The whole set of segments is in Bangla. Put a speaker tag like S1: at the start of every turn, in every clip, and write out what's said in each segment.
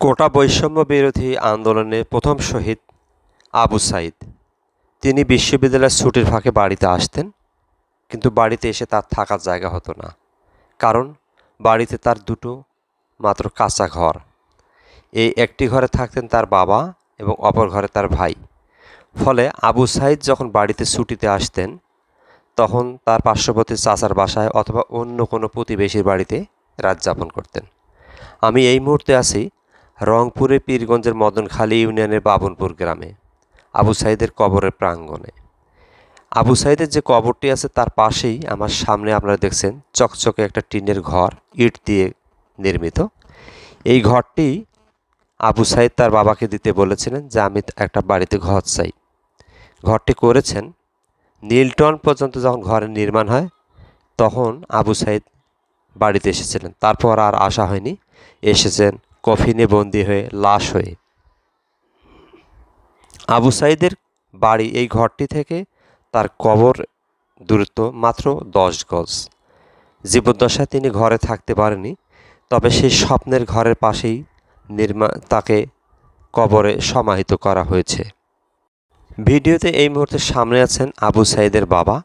S1: কোটা বৈষম্য বিরোধী আন্দোলনে প্রথম শহীদ আবু সাইদ। তিনি বিশ্ববিদ্যালয়ের ছুটির ফাঁকে বাড়িতে আসতেন, কিন্তু বাড়িতে এসে তার থাকার জায়গা হতো না, কারণ বাড়িতে তার দুটো মাত্র কাঁচা ঘর। এই একটি ঘরে থাকতেন তার বাবা এবং অপর ঘরে তার ভাই। ফলে আবু সাইদ যখন বাড়িতে ছুটিতে আসতেন, তখন তার পার্শ্ববর্তী চাচার বাসায় অথবা অন্য কোনো প্রতিবেশীর বাড়িতে রাত যাপন করতেন। আমি এই মুহূর্তে আছি রংপুরে পীরগঞ্জের মদনখালী ইউনিয়নের বাবনপুর গ্রামে আবু সাইদের কবরের প্রাঙ্গণে। আবু সাইদের যে কবরটি আছে তার পাশেই আমার সামনে আপনারা দেখছেন চকচকে একটা টিনের ঘর, ইট দিয়ে নির্মিত। এই ঘরটি আবু সাইদ তার বাবাকে দিতে বলেছিলেন যে, আমি একটা বাড়িতে ঘর চাই। ঘরটি করেছেন। নীলটন পর্যন্ত যখন ঘরের নির্মাণ হয়, তখন আবু সাইদ বাড়িতে এসেছিলেন। তারপর আর আসা হয়নি। এসেছেন কফিনে বন্দি হয়ে লাশ হয়ে। আবু সাইদের বাড়ি এই ঘরটি থেকে তার কবর দূরত্ব মাত্র দশ গজ। জীবদ্দশায় তিনি ঘরে থাকতে পারেনি তবে সেই স্বপ্নের ঘরের পাশেই নির্মা তাকে কবরে সমাহিত করা হয়েছে। ভিডিওতে এই মুহূর্তে সামনে আছেন আবু সাইদের বাবা,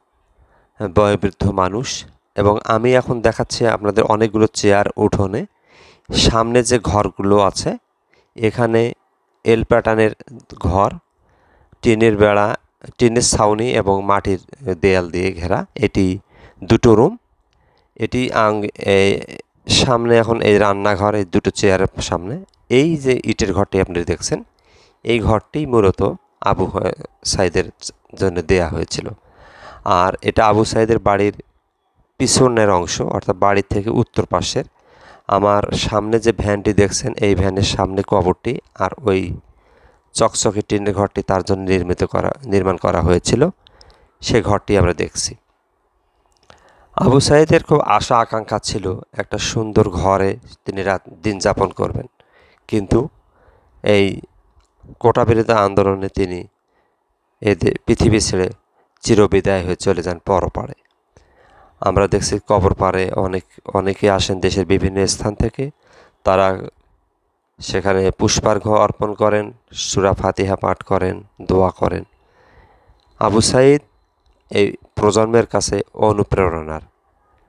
S1: বয়োবৃদ্ধ মানুষ, এবং আমি এখন দেখাচ্ছি আপনাদের অনেকগুলো চেয়ার, উঠোনে সামনে যে ঘরগুলো আছে, এখানে এল প্যাটার্নের ঘর, টিনের বেড়া, টিনের ছাউনি এবং মাটির দেয়াল দিয়ে ঘেরা। এটি দুটো রুম এটি আং সামনে এখন এই রান্নাঘর, এই দুটো চেয়ারের সামনে। এই যে ইটের ঘরটি আপনি দেখছেন, এই ঘরটি মূলত আবু সাইদের জন্য দেয়া হয়েছিল। আর এটা আবু সাইদের বাড়ির পিছনের অংশ, অর্থাৎ বাড়ির থেকে উত্তর পাশের আমার সামনে যে ভ্যানটি দেখছেন, এই ভ্যানের সামনে কবরটি আর ওই চকচকে টিনের ঘরটি তার জন্য নির্মিত করা, নির্মাণ করা হয়েছিল। সে ঘরটি আমরা দেখছি। আবু সাইদের খুব আশা আকাঙ্ক্ষা ছিল একটা সুন্দর ঘরে তিনি রাত, দিন যাপন করবেন। কিন্তু এই কোটা বিরোধী আন্দোলনে তিনি এদের পৃথিবী ছেড়ে চিরবিদায় হয়ে চলে যান পরপারে। আমরা দেখছি কবর পাড়ে অনেক অনেকে আসেন দেশের বিভিন্ন স্থান থেকে। তারা সেখানে পুষ্পার্ঘ অর্পণ করেন সুরা ফাতিহা পাঠ করেন দোয়া করেন। আবু সাইদ এই প্রজন্মের কাছে অনুপ্রেরণার।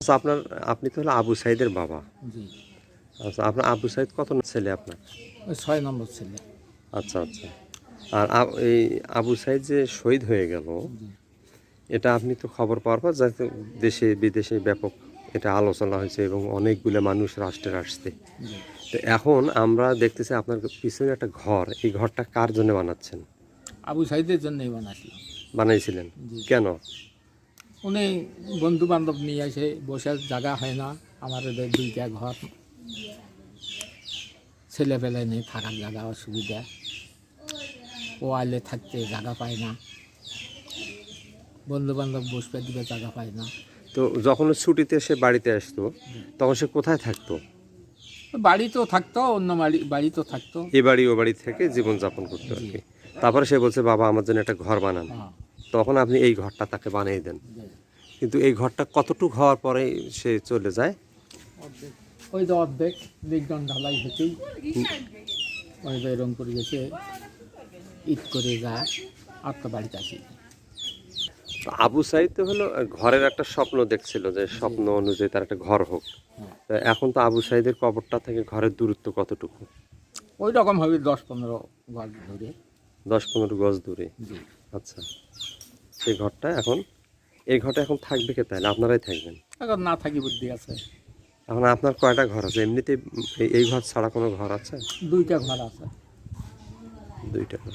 S1: আচ্ছা আপনার আপনি তো হলো আবু সাইদের বাবা। আচ্ছা আপনার আবু সাইদ কত ছেলে আপনার?
S2: ছয় নম্বর ছেলে।
S1: আচ্ছা আচ্ছা। আর এই আবু সাইদ যে শহীদ হয়ে গেল এটা আপনি তো খবর পাওয়ার পর যাতে দেশে বিদেশে ব্যাপক এটা আলোচনা হয়েছে এবং অনেকগুলো মানুষ রাষ্ট্রের আসছে। তো এখন আমরা দেখতেছি আপনার পিছনে একটা ঘর। এই ঘরটা কার জন্য বানাচ্ছেন?
S2: আবু সাইদের জন্যই বানাইছিলাম।
S1: বানাইছিলেন? কেন?
S2: উনি বন্ধু বান্ধব নিয়ে এসে বসে জায়গা হয় না। আমার দুইটা ঘর। ছেলে পেলে নেই থাকার জায়গা অসুবিধা। ও আইলে থাকতে জায়গা পায় না। বন্ধু বান্ধব বসবে দিকে জায়গা পায় না।
S1: তো যখন ছুটিতে সে বাড়িতে আসতো তখন সে কোথায় থাকতো?
S2: বাড়িতেও থাকতো অন্য বাড়ি বাড়িতেও থাকতো।
S1: এ বাড়ি ও বাড়ি থেকে জীবনযাপন করতো আর কি। তারপরে সে বলছে বাবা আমার জন্য একটা ঘর বানান।
S2: হ্যাঁ,
S1: তখন আপনি এই ঘরটা তাকে বানিয়ে দেন। কিন্তু এই ঘরটা কতটুকু হওয়ার পরে সে চলে যায়?
S2: ওই যে অর্ধেক বিজ্ঞান ঢালাই হতেই ওই যে রংপুর গেছে ঈদ করে যায় আটটা বাড়িতে আসি।
S1: তো আবু সাইদ তো হলো ঘরের একটা স্বপ্ন দেখছিল যে স্বপ্ন অনুযায়ী তার একটা ঘর হোক।
S2: হ্যাঁ।
S1: এখন তো আবু সাইদের কবরটা থেকে ঘরের দূরত্ব কতটুকু?
S2: ওই রকম হবে দশ পনেরো ঘর ধরে
S1: দশ পনেরো গজ দূরে। আচ্ছা। সেই ঘরটা এখন এই ঘরটা এখন থাকবে কে তাহলে? আপনারাই থাকবেন?
S2: এখন না থাকি বুদ্ধি আছে।
S1: এখন আপনার কয়টা ঘর আছে? এমনিতে এই- ঘর ছাড়া কোনো ঘর আছে?
S2: দুইটা ঘর আছে।
S1: দুইটা ঘর।